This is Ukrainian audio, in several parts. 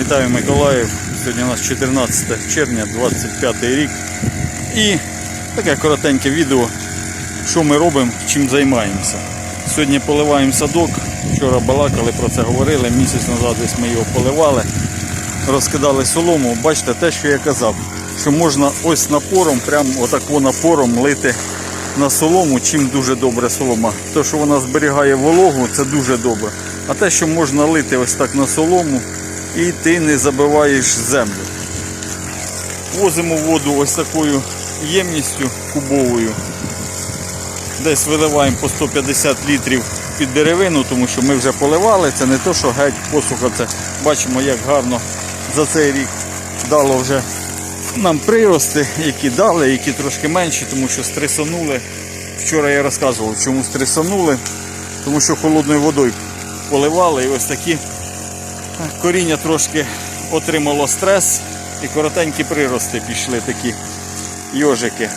Вітаю Миколаїв. Сьогодні у нас 14 червня, 25 рік. І таке коротеньке відео, що ми робимо, чим займаємося. Сьогодні поливаємо садок. Вчора балакали про це говорили. Місяць назад десь ми його поливали, розкидали солому. Бачите, те, що я казав, що можна ось напором, прямо отако напором лити на солому, чим дуже добре солома. Те, що вона зберігає вологу, це дуже добре. А те, що можна лити ось так на солому, і ти не забиваєш землю. Возимо воду ось такою ємністю кубовою. Десь виливаємо по 150 літрів під деревину, тому що ми вже поливали. Це не то, що геть посуха. Це бачимо, як гарно за цей рік дало вже нам прирости, які дали, які трошки менші, тому що стресанули. Вчора я розказував, чому стресанули, тому що холодною водою поливали і ось такі коріння трошки отримало стрес і коротенькі прирости пішли такі йожики.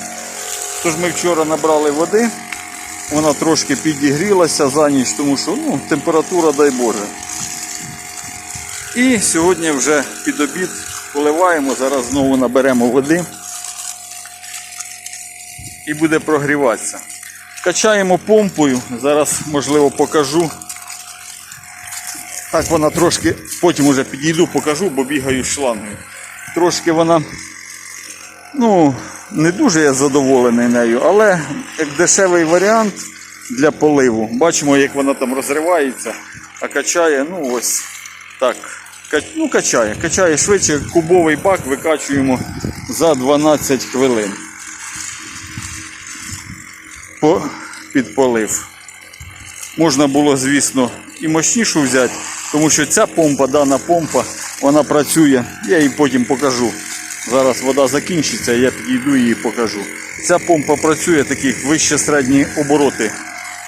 Тож ми вчора набрали води, вона трошки підігрілася за ніч, тому що ну, температура, дай Боже. І сьогодні вже під обід поливаємо, зараз знову наберемо води і буде прогріватися. Качаємо помпою, зараз можливо покажу. Так вона трошки, потім уже підійду, покажу, бо бігаю шлангою. Трошки вона, ну, не дуже я задоволений нею, але як дешевий варіант для поливу. Бачимо, як вона там розривається, а качає, ну ось так. Ну, качає, качає швидше, кубовий бак викачуємо за 12 хвилин. Під полив. Можна було, звісно, і мощнішу взяти, тому що ця помпа, дана помпа, вона працює. Я її потім покажу. Зараз вода закінчиться, я підійду її покажу. Ця помпа працює, такі вище середні обороти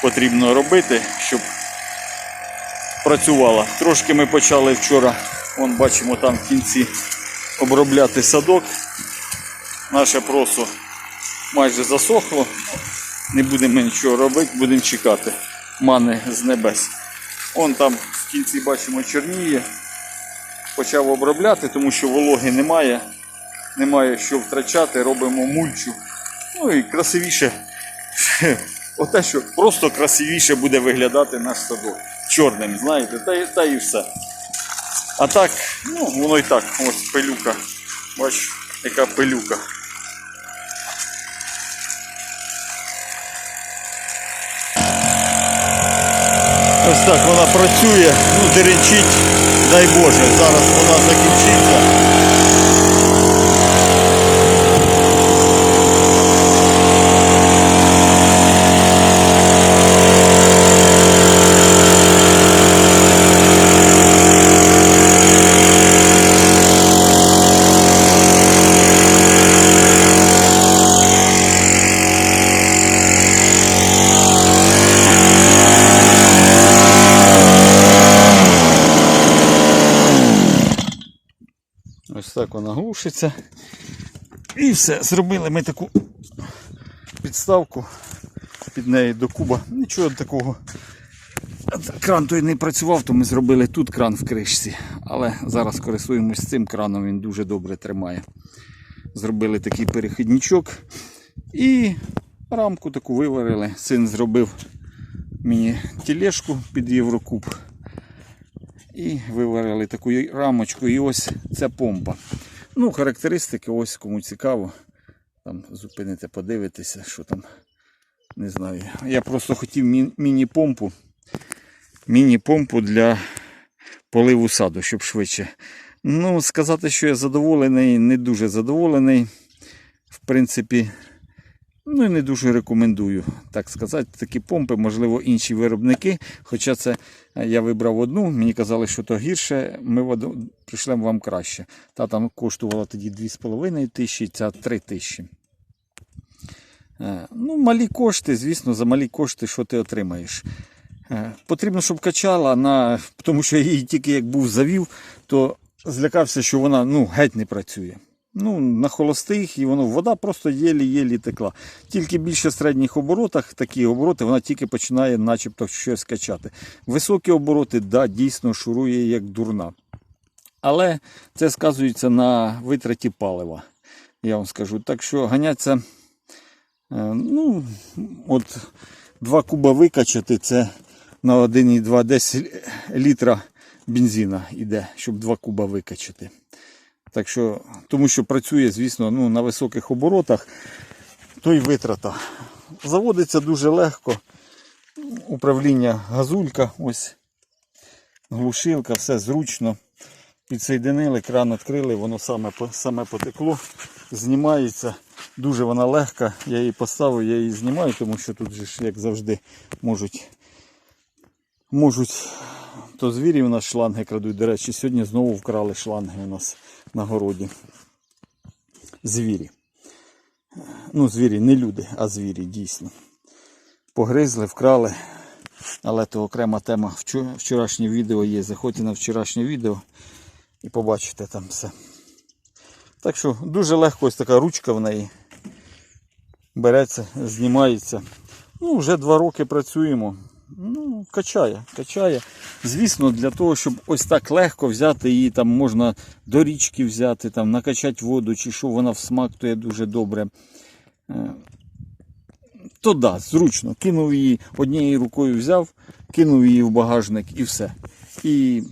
потрібно робити, щоб працювала. Трошки ми почали вчора, вон бачимо там в кінці обробляти садок. Наше просо майже засохло. Не будемо нічого робити, будемо чекати мани з небес. Он там в кінці бачимо чорніє. Почав обробляти, тому що вологи немає. Немає що втрачати, робимо мульчу. Ну і красивіше. Оте, що просто красивіше буде виглядати наш садок. Чорним, знаєте, та, та і все. А так, ну воно і так, ось пилюка. Бач, яка пилюка. Ось так вона працює, ну деренчить, дай Боже, зараз вона закінчиться. Ось так вона глушиться. І все, зробили ми таку підставку під неї до куба. Нічого такого. Кран той не працював, то ми зробили тут кран в кришці. Але зараз користуємось цим краном, він дуже добре тримає. Зробили такий перехідничок і рамку таку виварили. Син зробив мені тілешку під Єврокуб. І виварили таку рамочку. І ось ця помпа. Ну, характеристики, ось кому цікаво. Там зупините, подивитися, що там. Не знаю. Я просто хотів мі- міні-помпу. Міні-помпу для поливу саду, щоб швидше. Ну, сказати, що я задоволений, не дуже задоволений. В принципі, ну і не дуже рекомендую, так сказати, такі помпи, можливо, інші виробники. Хоча це я вибрав одну, мені казали, що то гірше, ми воду пришлемо вам краще. Та там коштувала тоді 2,5 тисячі, ця 3 тисячі. Е, Ну, малі кошти, звісно, за малі кошти, що ти отримаєш. Е, Потрібно, щоб качала, на... тому що я її тільки як був завів, то злякався, що вона ну, геть не працює. Ну, на холостих, і воно вода просто єлі-єлі текла. Тільки більше в середніх оборотах, такі обороти, вона тільки починає начебто щось качати. Високі обороти, да, дійсно шурує як дурна. Але це сказується на витраті палива, я вам скажу. Так що ганяться, е, ну, от 2 куба викачати, це на 1,2 десь літра бензина йде, щоб 2 куба викачати. Так що, тому що працює, звісно, ну, на високих оборотах, то й витрата. Заводиться дуже легко. Управління газулька, ось глушилка, все зручно. Підсоєдинили, кран відкрили, воно саме, саме потекло, знімається. Дуже вона легка. Я її поставив, я її знімаю, тому що тут же як завжди, можуть, можуть то звірі у нас шланги крадуть. До речі, сьогодні знову вкрали шланги у нас на городі. Звірі. Ну, звірі, не люди, а звірі, дійсно. Погризли, вкрали. Але то окрема тема. Вчорашнє відео є. Заходьте на вчорашнє відео і побачите там все. Так що дуже легко ось така ручка в неї. Береться, знімається. Ну, вже два роки працюємо. Ну, качає, качає. Звісно, для того, щоб ось так легко взяти її, там можна до річки взяти, там, накачати воду, чи що вона всмактує дуже добре. Е, То да, зручно. Кинув її однією рукою взяв, кинув її в багажник і все. І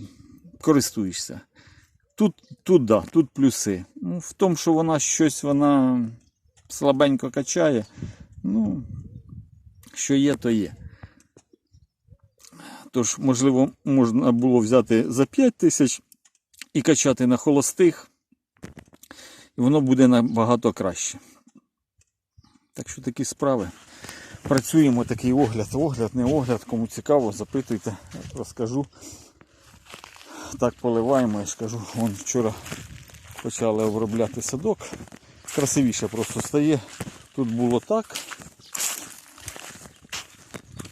користуєшся. Тут, тут да, тут плюси. Ну, в тому, що вона щось вона слабенько качає. Ну, що є, то є. Тож, можливо, можна було взяти за 5 тисяч і качати на холостих. І воно буде набагато краще. Так що такі справи. Працюємо такий огляд. Огляд, не огляд, кому цікаво, запитуйте, розкажу. Так поливаємо, я ж кажу, вон вчора почали обробляти садок. Красивіше просто стає. Тут було так,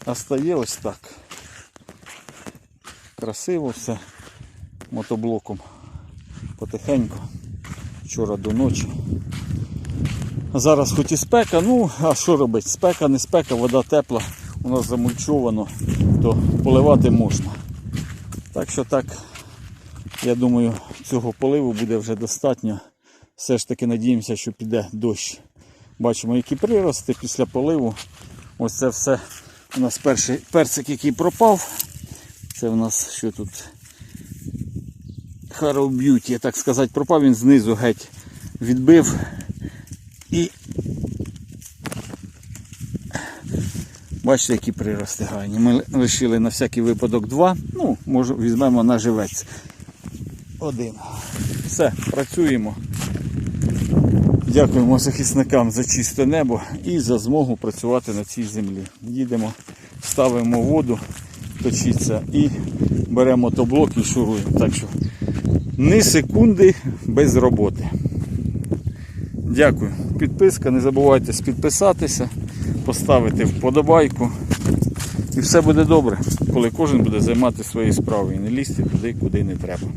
а стає ось так. Красиво все мотоблоком потихеньку. Вчора до ночі. Зараз хоч і спека, ну а що робити? Спека, не спека, вода тепла, у нас замульчовано, то поливати можна. Так що так, я думаю, цього поливу буде вже достатньо. Все ж таки надіємося, що піде дощ. Бачимо, які прирости після поливу. Ось це все у нас перший персик, який пропав. Це у нас що тут? Harrow Beauty, так сказати, пропав він знизу геть відбив. І бачите, які прирости гарні. Ми лишили на всякий випадок два. Ну, може, візьмемо на живець. Один. Все, працюємо. Дякуємо захисникам за чисте небо і за змогу працювати на цій землі. Їдемо, ставимо воду, точиться і беремо тоблок і шуруємо. Так що ні секунди без роботи. Дякую. Підписка, не забувайте підписатися, поставити вподобайку. І все буде добре, коли кожен буде займатися своєю справою і не лізти туди, куди не треба.